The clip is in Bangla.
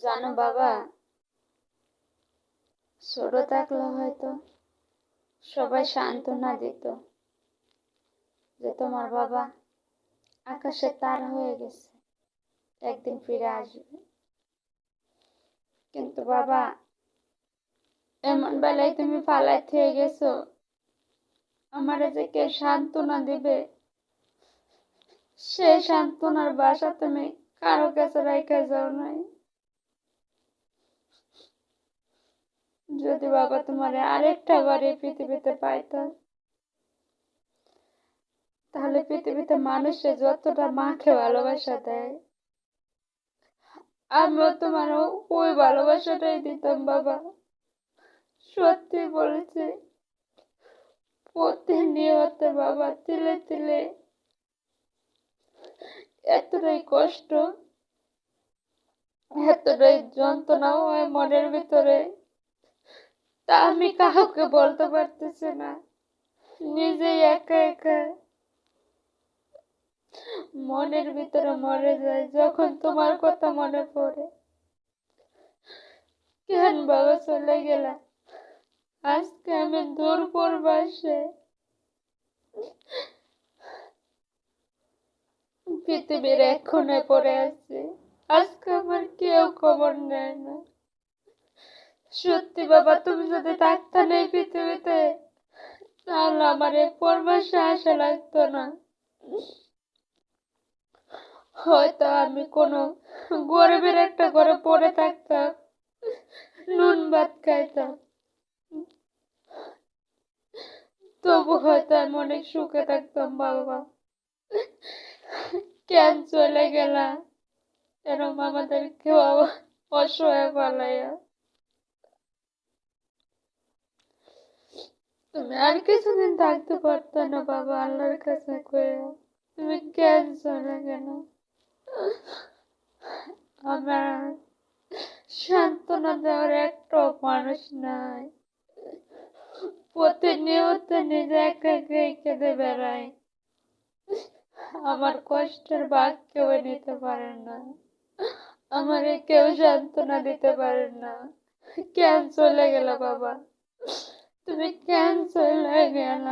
জানো বাবা, ছোট থাকলে হয়তো সবাই সান্ত্বনা দিত যে তোমার বাবা আকাশে তার হয়ে গেছে, একদিন ফিরে আসবে। কিন্তু বাবা, এমন বেলায় তুমি পালাই থেকে গেছো, আমার যে কেউ সান্ত্বনা দিবে? সে সান্ত্বনার বাসা তুমি কারও কাছে রেখে যাও নাই। যদি বাবা তোমার আরেকটা বাড়ি পৃথিবীতে পাইতাম তাহলে পৃথিবীতে মানুষে যতটা মাকে ভালোবাসা দেয় আমরা তোমার ওই ভালোবাসাটাই দিতাম বাবা। সত্যি বলেছে, প্রতিনিয়ত বাবা তিলে তিলে এতটাই কষ্ট, এতটাই যন্ত্রণা হয় মনের ভিতরে। তা আমি কাউকে বলতে পারতেছি না। নিজেই একা একা মনের ভিতরে মরে যায় যখন তোমার কথা মনে পড়ে। কেন বাবা চলে গেলা আজকে আমি দূর বাসে পৃথিবীর এক কোণে পড়ে আছি। আজকে আমার কেউ খবর নেয় না। সত্যি বাবা, তুমি যদি থাকতে নেই পৃথিবীতে, তাহলে আমার এই পরমাসে আসা লাগতো না। হয়তো আমি কোনো গরিবের একটা ঘরে পড়ে থাকতাম, নুন ভাত খাইতাম। তবু হয়তো আমি অনেক সুখে থাকতাম বাবা। কেন চলে গেলা? এরম আমাদের কেউ অসহায় পালাইয়া তুমি আর কিছুদিন থাকতে পারতো না বাবা, আল্লাহর কাছে কয়ে, তুমি কেন চলে গেল? আমার সান্ত্বনা দেওয়ার একটা মানুষ নাই। প্রতিনিয়ত নিজে একা কেঁদে বেড়ায়। আমার কষ্টের ভাগ কেউ নিতে পারে না। আমারে কেউ সান্ত্বনা দিতে পারে না। কেন চলে গেল বাবা? তুমি কেন চলে গেলা